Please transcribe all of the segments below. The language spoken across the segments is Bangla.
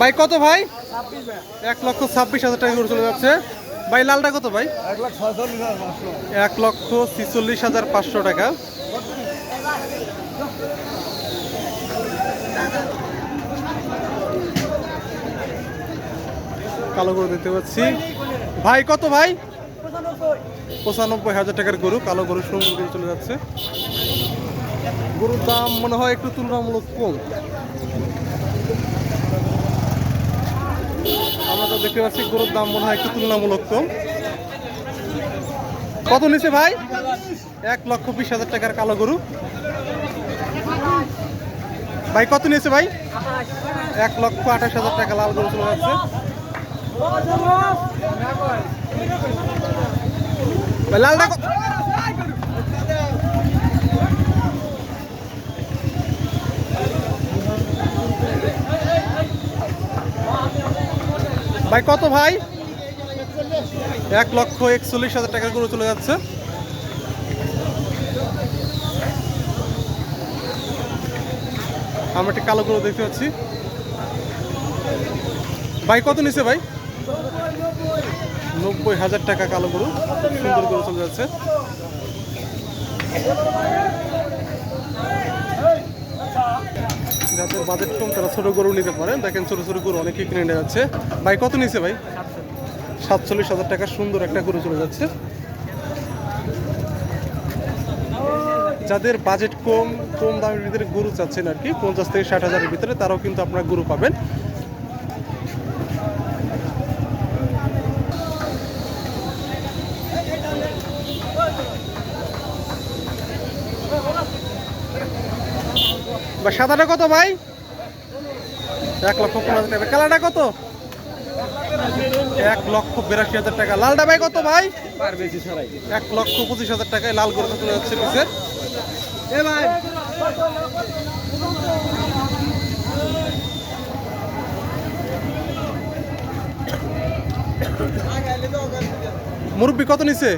ভাই, কত ভাই? এক লক্ষ ছাব্বিশ হাজার টাকা করে চলে যাচ্ছে। ভাই, লালটা কত ভাই? এক লক্ষ ছিচল্লিশ হাজার পাঁচশো টাকা। কালো গরু দেখতে পাচ্ছি। ভাই, কত ভাই? পঁচানব্বই হাজার টাকার গরু, কালো গরু সুন্দর চলে যাচ্ছে। গরুর দাম মনে হয় একটু তুলনামূলক কম। আমরা দেখতে পাচ্ছি, গরুর দাম মনে হয় একটু তুলনামূলক কম। কত নিচে ভাই? এক লক্ষ বিশ হাজার টাকার কালো গরু। ভাই, কত নিয়েছে ভাই? এক লক্ষ আঠাশ হাজার টাকা লাল গরু চলে যাচ্ছে। লাল লালটা কত- ভাই, কত ভাই? এক লক্ষ একচল্লিশ হাজার টাকার গরু চলে যাচ্ছে। আমরা একটি কালো গরু দেখতে পাচ্ছি। ভাই, কত নিছে ভাই? নব্বই হাজার টাকা কালো গরু। সুন্দর গরু চলে যাচ্ছে। যাদের বাজেট কম তারা ছোট গরু নিতে পারেন দেখেন ছোট ছোট গরু অনেকেই কিনে নিয়ে যাচ্ছে। ভাই, কত নিছে ভাই? সাতচল্লিশ হাজার টাকা সুন্দর একটা গরু চলে যাচ্ছে। যাদের বাজেট কম কম দামের ভিতরে গরু চাচ্ছেন আর কি, পঞ্চাশ থেকে ষাট হাজারের ভিতরে তারাও কিন্তু আপনার গরু পাবেন। বা সাদাটা কত ভাই? এক লক্ষ পনেরো হাজার টাকা। কালারটা কত? এক লক্ষ বিরাশি হাজার টাকা। লালটা ভাই কত ভাই? এক লক্ষ পঁচিশ হাজার টাকায় লাল গরুটা চলে যাচ্ছে এ ভাই। মুরব্বী কত নিছে?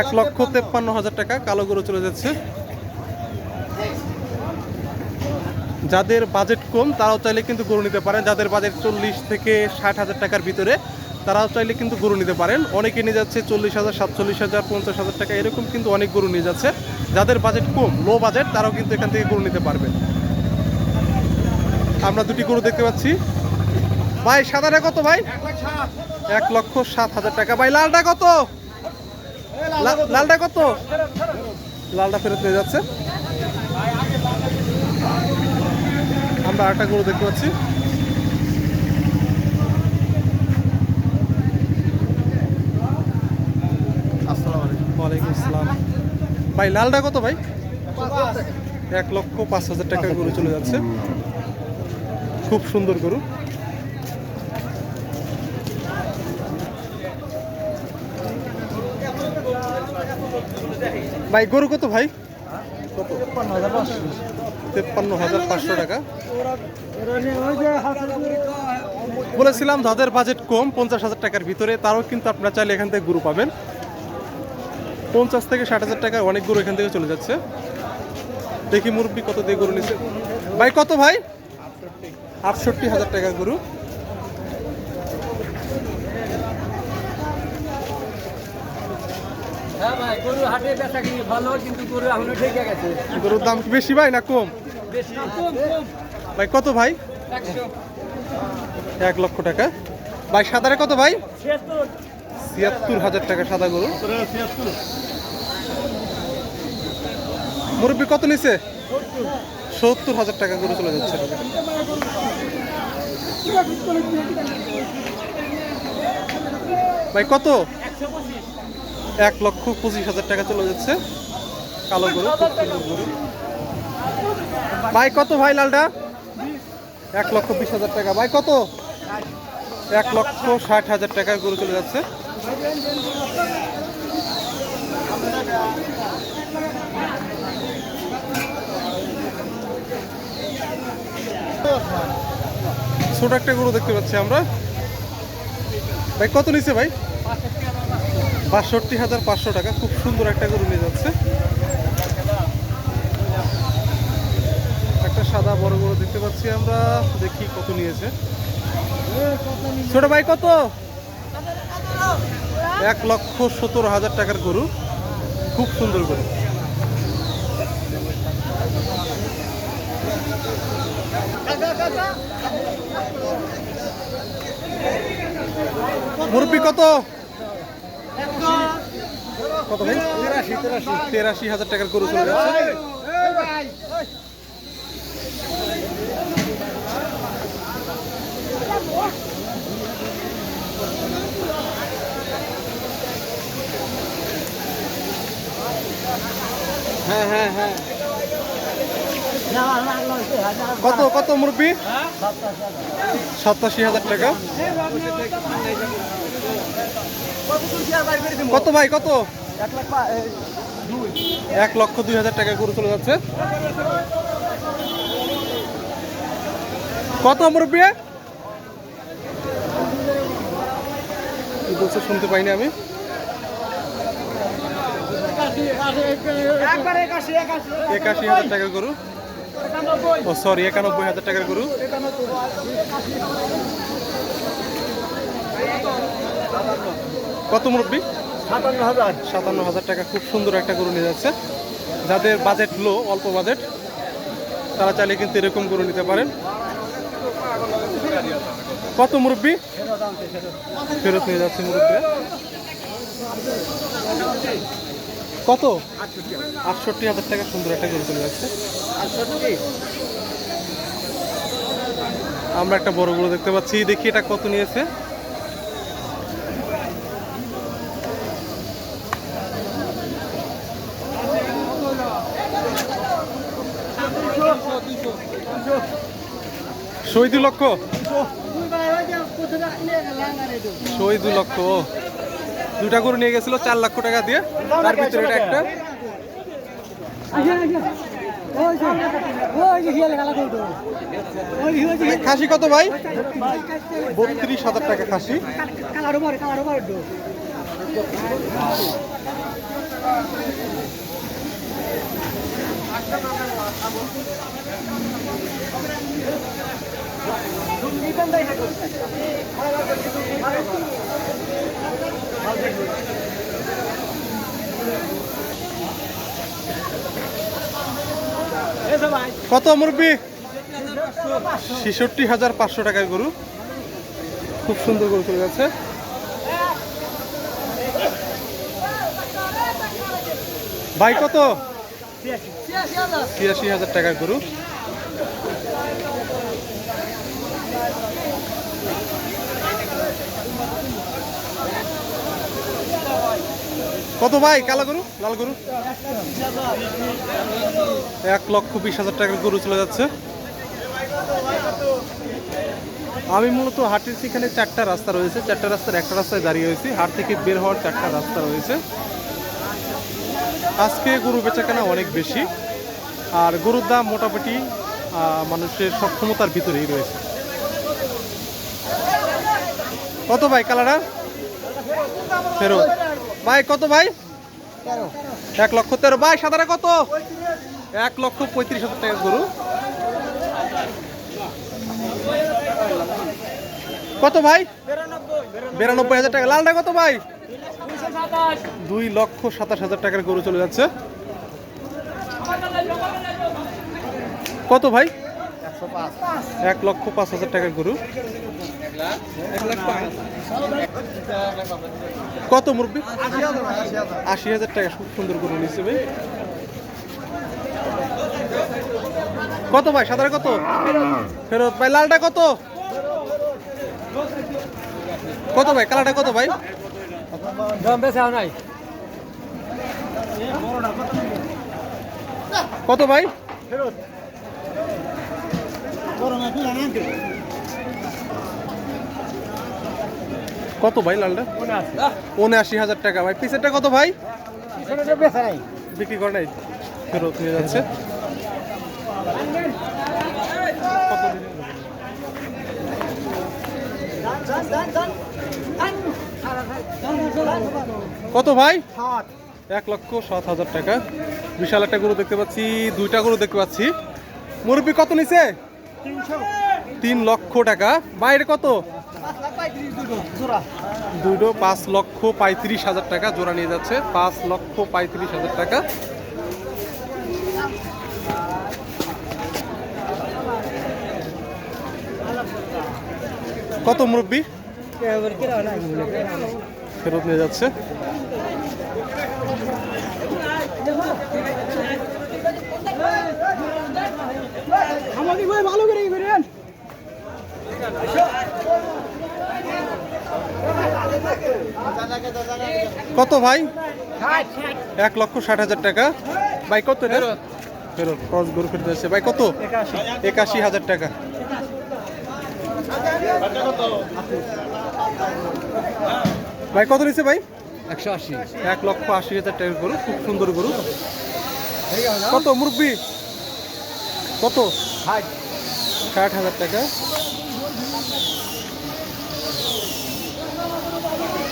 এক লক্ষ তেপ্পান্ন হাজার টাকা। কালো গরু চলে যাচ্ছে। যাদের বাজেট কম, তারাও চাইলে কিন্তু গরু নিতে পারেন। যাদের বাজেট চল্লিশ থেকে ষাট হাজার টাকার ভিতরে, তারাও চাইলে কিন্তু গরু নিতে পারেন। অনেকে নিয়ে যাচ্ছে চল্লিশ হাজার, সাতচল্লিশ হাজার, পঞ্চাশ হাজার টাকা, এরকম কিন্তু অনেক গরু নিয়ে যাচ্ছে। যাদের বাজেট কম লো বাজেট তারাও কিন্তু এখান থেকে গরু নিতে পারবেন। আমরা দুটি গরু দেখতে পাচ্ছি। ভাই, সাদাটা কত ভাই? এক লক্ষ সাত হাজার টাকা। ভাই, লালটা কত? লালটা কত? লালটা ফেরত নিয়ে যাচ্ছে। আরেকটা গরু দেখতে পাচ্ছি। ওয়ালাইকুম আসসালাম। ভাই লালটা কত ভাই? এক লক্ষ পাঁচ হাজার টাকা গরু চলে যাচ্ছে। খুব সুন্দর গরু। ভাই গরু কত ভাই? কত তিপ্পান্ন হাজার পাঁচশো টাকা। বলেছিলাম যাদের বাজেট কম পঞ্চাশ হাজার টাকার ভিতরে তারাও কিন্তু আপনারা চাইলে এখান থেকে গরু পাবেন। পঞ্চাশ থেকে ষাট হাজার টাকা অনেক গরু এখান থেকে চলে যাচ্ছে। দেখি মুরব্বী কত দিয়ে গরু নিচ্ছে। ভাই কত ভাই? আটষট্টি হাজার টাকা গরু। হ্যাঁ ভাই গরু হাটে বেচা কিনি ভালো কিন্তু গরু এখনও ঠেকে গেছে। গরুর দাম কি বেশি ভাই না কম? ভাই কত ভাই? এক লক্ষ টাকা। ভাই সাদারে কত ভাই? ছিয়াত্তর। হাজার টাকা সাদা গরু। মুরব্বী কত নিছে? সত্তর হাজার টাকা গরু চলে যাচ্ছে। ভাই কত? এক লক্ষ পঁচিশ হাজার টাকা চলে যাচ্ছে। কালো গরু গরু। ভাই, কত ভাই লালটা? এক লক্ষ বিশ হাজার টাকা। ভাই, কত? এক লক্ষ ষাট হাজার টাকার গরু চলে যাচ্ছে। ছোট একটা গরু দেখতে পাচ্ছি আমরা। ভাই, কত নিচ্ছে ভাই? বাষট্টি হাজার পাঁচশো টাকা। খুব সুন্দর একটা গরু নিয়ে যাচ্ছে একটা সাদা বড় বড় দেখতে পাচ্ছি আমরা। দেখি কত নিয়েছে। ছোট ভাই, কত? এক লক্ষ সত্তর হাজার টাকার গরু। খুব সুন্দর গরু। মুরব্বি, কত? কত ভাই? তেরাশি তেরাশি হাজার টাকার গরু চলে যাচ্ছে। হ্যাঁ হ্যাঁ হ্যাঁ। কত কত মুরব্বি? সাতাশি হাজার টাকা। কত ভাই, কত? এক লক্ষ দুই হাজার টাকা গরু চলে যাচ্ছে। কত মুরব্বি? বলছে, শুনতে পাইনি আমি। একাশি হাজার টাকার গরু? ও সরি একানব্বই হাজার টাকার গরু? কত মুরব্বি? সাতান্ন হাজার। সাতান্ন হাজার টাকা খুব সুন্দর একটা গরু নিয়ে যাচ্ছে। যাদের বাজেট লো অল্প বাজেট তারা চাইলে কিন্তু এরকম গরু নিতে পারেন। কত মুরব্বি? ফেরত নিয়ে যাচ্ছে মুরব্বী কত? আটষট্টি হাজার টাকা সুন্দর একটা গরু চলে যাচ্ছে আমরা একটা বড় গরু দেখতে পাচ্ছি। দেখি এটা কত নিয়েছে। শহীদ লক্ষ। শহীদ লক্ষ ও। দুটা গরু নিয়ে গেছিল, চার লক্ষ টাকা দিয়ে। তার ভিতরে একটা। খাসি কত ভাই? বত্রিশ হাজার টাকা খাসি। কত মুরব্বি? ছেষট্টি হাজার পাঁচশো টাকার গরু। খুব সুন্দর গরু চলে গেছে ভাই, কত? ছিয়াশি হাজার। টাকার গরু। কত ভাই? কালা গরু? লাল গরু? এক লক্ষ বিশ হাজার টাকার গরু চলে যাচ্ছে। আমি মূলত হাটের সেখানে চারটা রাস্তা রয়েছে। চারটা রাস্তার একটা রাস্তায় দাঁড়িয়ে হয়েছি হাট থেকে বের হওয়ার চারটা রাস্তা রয়েছে। আজকে গরু বেচাকেনা অনেক বেশি। আর গরুর দাম মোটামুটি মানুষের সক্ষমতার ভিতরেই রয়েছে। কত ভাই কালারা ফেরত। ভাই কত ভাই? এক লক্ষ তেরো। ভাই সাদারা কত? এক লক্ষ পঁয়ত্রিশ হাজার টাকা গরু। কত ভাই? বিরানব্বই হাজার টাকা। লালটা কত ভাই? দুই লক্ষ সাতাশ হাজার টাকার গরু চলে যাচ্ছে। কত ভাই? এক লক্ষ পাঁচ হাজার টাকার গরু। কত মুরব্বী? আশি হাজার টাকা সুন্দর গরু নিচ্ছে ভাই। কত ভাই? সাদারে কত? ফেরত। ভাই, লালটা কত? কত ভাই? কালারটা কত ভাই? নাই কত ভাই? কত ভাই লালটা? উনআশি হাজার টাকা। ভাই, পিসেরটা কত ভাই? বিক্রি করে নাই, ফেরত নিয়ে যাচ্ছে। কত ভাই? এক লক্ষ সাত হাজার টাকা। বিশাল একটা গরু দেখতে পাচ্ছি, দুইটা গরু দেখতে পাচ্ছি। মুরব্বী, কত নিছে? তিন লক্ষ টাকা। বাইরে কত? দুটো পাঁচ লক্ষ পঁয়ত্রিশ হাজার টাকা জোড়া নিয়ে যাচ্ছে। পাঁচ লক্ষ পঁয়ত্রিশ হাজার টাকা। কত মুরব্বী? ফেরত নিয়ে যাচ্ছে। কত ভাই? এক লক্ষ ষাট হাজার টাকা। ভাই কত? ফেরত। ক্রস গরু ফেরত যাচ্ছে ভাই কত? একাশি। হাজার টাকা। ভাই কত নিচ্ছে ভাই? একশো আশি। এক লক্ষ আশি হাজার টাকার গরু। খুব সুন্দর গরু। কত মুরব্বি? কত? ষাট হাজার টাকা।